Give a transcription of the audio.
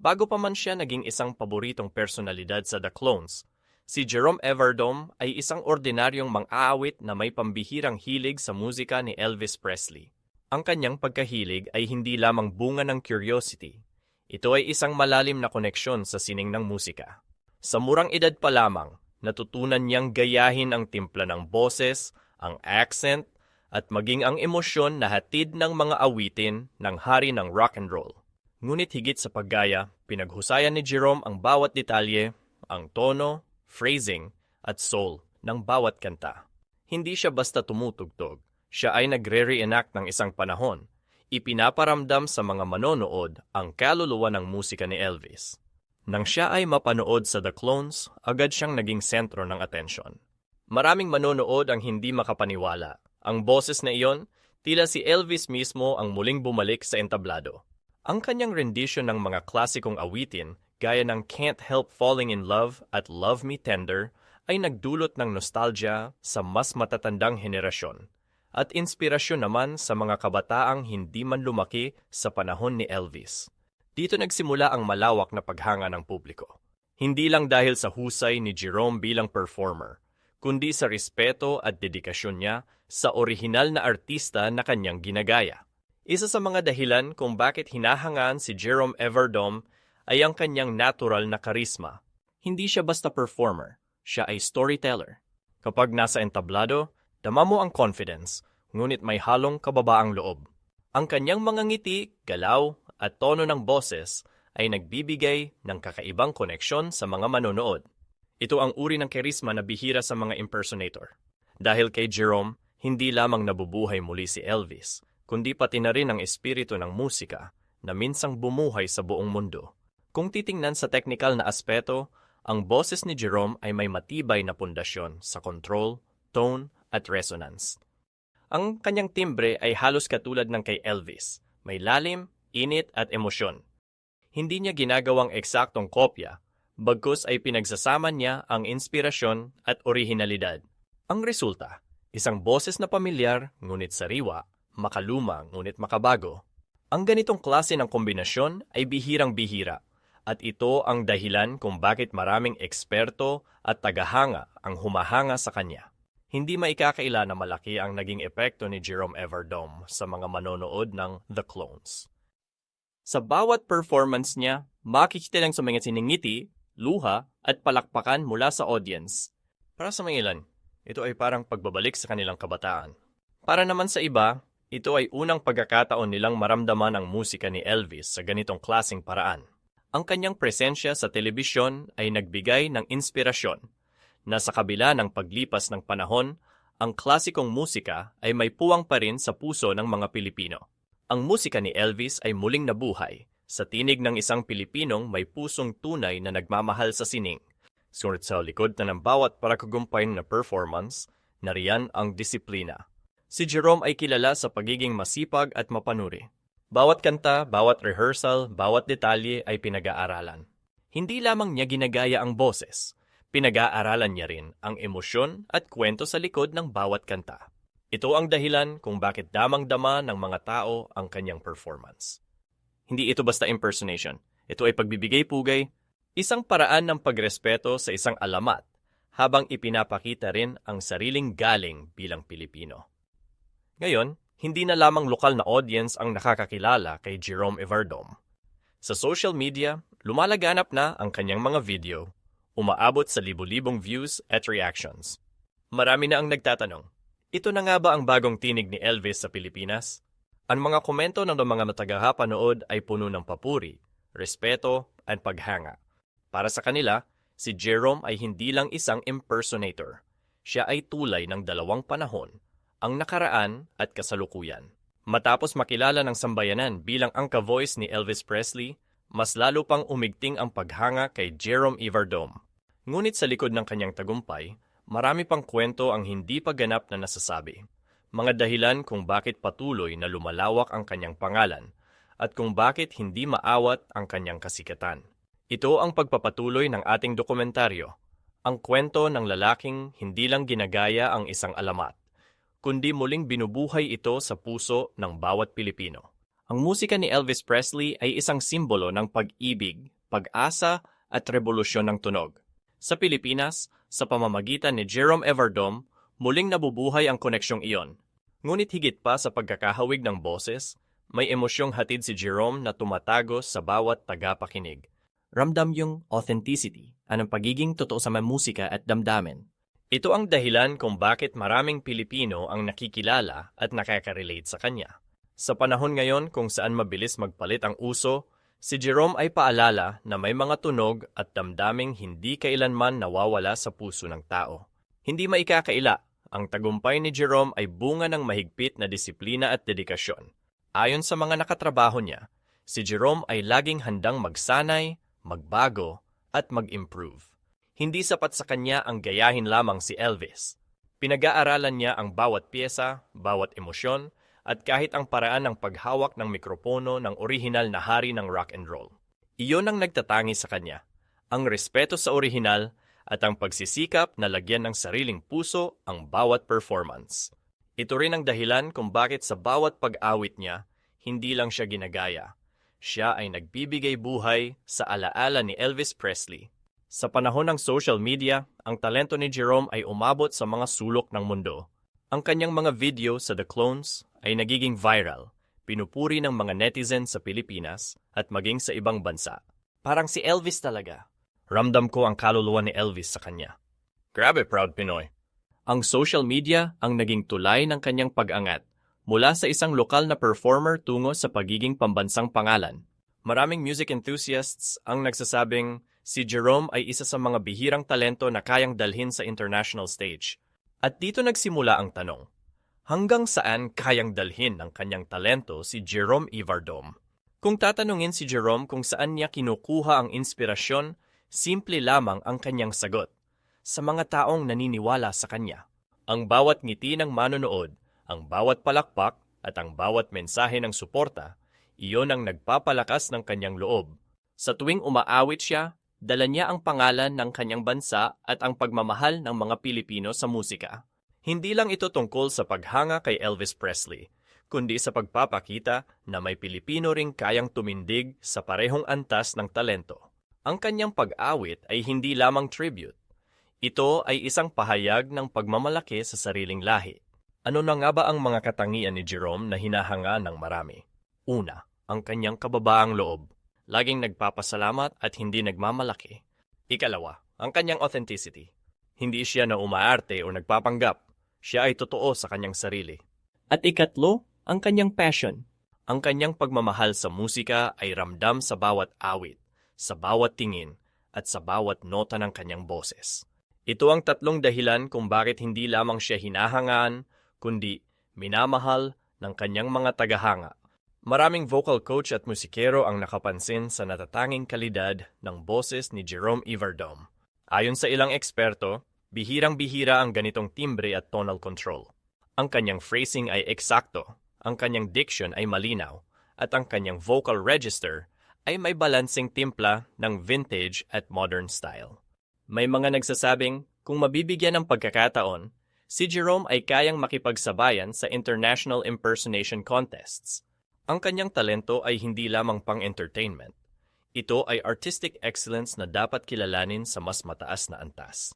Bago pa man siya naging isang paboritong personalidad sa The Clones, si Jerome Everdome ay isang ordinaryong mang-aawit na may pambihirang hilig sa musika ni Elvis Presley. Ang kanyang pagkahilig ay hindi lamang bunga ng curiosity. Ito ay isang malalim na koneksyon sa sining ng musika. Sa murang edad pa lamang, natutunan niyang gayahin ang timpla ng boses, ang accent, at maging ang emosyon na hatid ng mga awitin ng hari ng rock and roll. Ngunit higit sa paggaya, pinaghusayan ni Jerome ang bawat detalye, ang tono, phrasing, at soul ng bawat kanta. Hindi siya basta tumutugtog, siya ay nagre-reenact ng isang panahon. Ipinaparamdam sa mga manonood ang kaluluwa ng musika ni Elvis. Nang siya ay mapanood sa The Clones, agad siyang naging sentro ng atensyon. Maraming manonood ang hindi makapaniwala. Ang boses na iyon, tila si Elvis mismo ang muling bumalik sa entablado. Ang kanyang rendition ng mga klasikong awitin, gaya ng Can't Help Falling in Love at Love Me Tender, ay nagdulot ng nostalgia sa mas matatandang henerasyon at inspirasyon naman sa mga kabataang hindi man lumaki sa panahon ni Elvis. Dito nagsimula ang malawak na paghanga ng publiko. Hindi lang dahil sa husay ni Jerome bilang performer, kundi sa respeto at dedikasyon niya sa orihinal na artista na kanyang ginagaya. Isa sa mga dahilan kung bakit hinahangaan si Jerome Everdome ay ang kanyang natural na karisma. Hindi siya basta performer, siya ay storyteller. Kapag nasa entablado, dama mo ang confidence, ngunit may halong kababaang loob. Ang kanyang mga ngiti, galaw, at tono ng boses ay nagbibigay ng kakaibang koneksyon sa mga manonood. Ito ang uri ng karisma na bihira sa mga impersonator. Dahil kay Jerome, hindi lamang nabubuhay muli si Elvis, kundi pati na rin ang espiritu ng musika na minsang bumuhay sa buong mundo. Kung titingnan sa technical na aspeto, ang boses ni Jerome ay may matibay na pundasyon sa control, tone, at resonance. Ang kanyang timbre ay halos katulad ng kay Elvis, may lalim, init at emosyon. Hindi niya ginagawang eksaktong kopya, bagkus ay pinagsasama niya ang inspirasyon at orihinalidad. Ang resulta, isang boses na pamilyar ngunit sariwa, makaluma ngunit makabago. Ang ganitong klase ng kombinasyon ay bihirang-bihira at ito ang dahilan kung bakit maraming eksperto at tagahanga ang humahanga sa kanya. Hindi maikakaila na malaki ang naging epekto ni Jerome Everdome sa mga manonood ng The Clones. Sa bawat performance niya, makikita lang sa mga siningiti, luha, at palakpakan mula sa audience. Para sa mga ilan, ito ay parang pagbabalik sa kanilang kabataan. Para naman sa iba, ito ay unang pagkakataon nilang maramdaman ang musika ni Elvis sa ganitong klasing paraan. Ang kanyang presensya sa telebisyon ay nagbigay ng inspirasyon na sa kabila ng paglipas ng panahon, ang klasikong musika ay may puwang pa rin sa puso ng mga Pilipino. Ang musika ni Elvis ay muling nabuhay sa tinig ng isang Pilipinong may pusong tunay na nagmamahal sa sining. Sunod sa likod na ng bawat parakugumpay na performance, nariyan ang disiplina. Si Jerome ay kilala sa pagiging masipag at mapanuri. Bawat kanta, bawat rehearsal, bawat detalye ay pinag-aaralan. Hindi lamang niya ginagaya ang boses, pinag-aaralan niya rin ang emosyon at kwento sa likod ng bawat kanta. Ito ang dahilan kung bakit damang-dama ng mga tao ang kanyang performance. Hindi ito basta impersonation. Ito ay pagbibigay pugay, isang paraan ng pagrespeto sa isang alamat habang ipinapakita rin ang sariling galing bilang Pilipino. Ngayon, hindi na lamang lokal na audience ang nakakakilala kay Jerome Everdome. Sa social media, lumalaganap na ang kanyang mga video, umaabot sa libu-libong views at reactions. Marami na ang nagtatanong, ito na nga ba ang bagong tinig ni Elvis sa Pilipinas? Ang mga komento ng mga matagahapanood ay puno ng papuri, respeto, at paghanga. Para sa kanila, si Jerome ay hindi lang isang impersonator. Siya ay tulay ng dalawang panahon, ang nakaraan at kasalukuyan. Matapos makilala ng sambayanan bilang ang ka-voice ni Elvis Presley, mas lalo pang umigting ang paghanga kay Jerome Everdome. Ngunit sa likod ng kanyang tagumpay, Marami pang kwento ang hindi pa ganap na nasasabi. Mga dahilan kung bakit patuloy na lumalawak ang kanyang pangalan at kung bakit hindi maawat ang kanyang kasikatan. Ito ang pagpapatuloy ng ating dokumentaryo, ang kwento ng lalaking hindi lang ginagaya ang isang alamat, kundi muling binubuhay ito sa puso ng bawat Pilipino. Ang musika ni Elvis Presley ay isang simbolo ng pag-ibig, pag-asa at revolusyon ng tunog. Sa Pilipinas, sa pamamagitan ni Jerome Everdom, muling nabubuhay ang koneksyong iyon. Ngunit higit pa sa pagkakahawig ng boses, may emosyong hatid si Jerome na tumatago sa bawat tagapakinig. Ramdam yung authenticity, anong pagiging totoo sa mga musika at damdamin. Ito ang dahilan kung bakit maraming Pilipino ang nakikilala at nakaka-relate sa kanya. Sa panahon ngayon kung saan mabilis magpalit ang uso, si Jerome ay paalala na may mga tunog at damdaming hindi kailanman nawawala sa puso ng tao. Hindi maikakaila, ang tagumpay ni Jerome ay bunga ng mahigpit na disiplina at dedikasyon. Ayon sa mga nakatrabaho niya, si Jerome ay laging handang magsanay, magbago, at mag-improve. Hindi sapat sa kanya ang gayahin lamang si Elvis. Pinag-aaralan niya ang bawat pyesa, bawat emosyon, at kahit ang paraan ng paghawak ng mikropono ng orihinal na hari ng rock and roll. Iyon ang nagtatangi sa kanya, ang respeto sa orihinal at ang pagsisikap na lagyan ng sariling puso ang bawat performance. Ito rin ang dahilan kung bakit sa bawat pag-awit niya, hindi lang siya ginagaya. Siya ay nagbibigay buhay sa alaala ni Elvis Presley. Sa panahon ng social media, ang talento ni Jerome ay umabot sa mga sulok ng mundo. Ang kanyang mga video sa The Clones ay nagiging viral, pinupuri ng mga netizens sa Pilipinas at maging sa ibang bansa. Parang si Elvis talaga. Ramdam ko ang kaluluwa ni Elvis sa kanya. Grabe, proud Pinoy. Ang social media ang naging tulay ng kanyang pag-angat mula sa isang lokal na performer tungo sa pagiging pambansang pangalan. Maraming music enthusiasts ang nagsasabing si Jerome ay isa sa mga bihirang talento na kayang dalhin sa international stage. At dito nagsimula ang tanong, hanggang saan kayang dalhin ng kanyang talento si Jerome Ivardom? Kung tatanungin si Jerome kung saan niya kinukuha ang inspirasyon, simple lamang ang kanyang sagot. Sa mga taong naniniwala sa kanya. Ang bawat ngiti ng manonood, ang bawat palakpak at ang bawat mensahe ng suporta, iyon ang nagpapalakas ng kanyang loob. Sa tuwing umaawit siya, dala niya ang pangalan ng kanyang bansa at ang pagmamahal ng mga Pilipino sa musika. Hindi lang ito tungkol sa paghanga kay Elvis Presley, kundi sa pagpapakita na may Pilipino ring kayang tumindig sa parehong antas ng talento. Ang kanyang pag-awit ay hindi lamang tribute. Ito ay isang pahayag ng pagmamalaki sa sariling lahi. Ano na nga ba ang mga katangian ni Jerome na hinahanga ng marami? Una, ang kanyang kababaang loob laging nagpapasalamat at hindi nagmamalaki. Ikalawa, ang kanyang authenticity. Hindi siya na umaarte o nagpapanggap. Siya ay totoo sa kanyang sarili. At ikatlo, ang kanyang passion. Ang kanyang pagmamahal sa musika ay ramdam sa bawat awit, sa bawat tingin, at sa bawat nota ng kanyang boses. Ito ang tatlong dahilan kung bakit hindi lamang siya hinahangaan, kundi minamahal ng kanyang mga tagahanga Maraming vocal coach at musikero ang nakapansin sa natatanging kalidad ng boses ni Jerome Iverdom. Ayon sa ilang eksperto, bihirang-bihira ang ganitong timbre at tonal control. Ang kanyang phrasing ay eksakto, ang kanyang diction ay malinaw, at ang kanyang vocal register ay may balancing timpla ng vintage at modern style. May mga nagsasabing kung mabibigyan ng pagkakataon, si Jerome ay kayang makipagsabayan sa international impersonation contests – ang kanyang talento ay hindi lamang pang-entertainment. Ito ay artistic excellence na dapat kilalanin sa mas mataas na antas.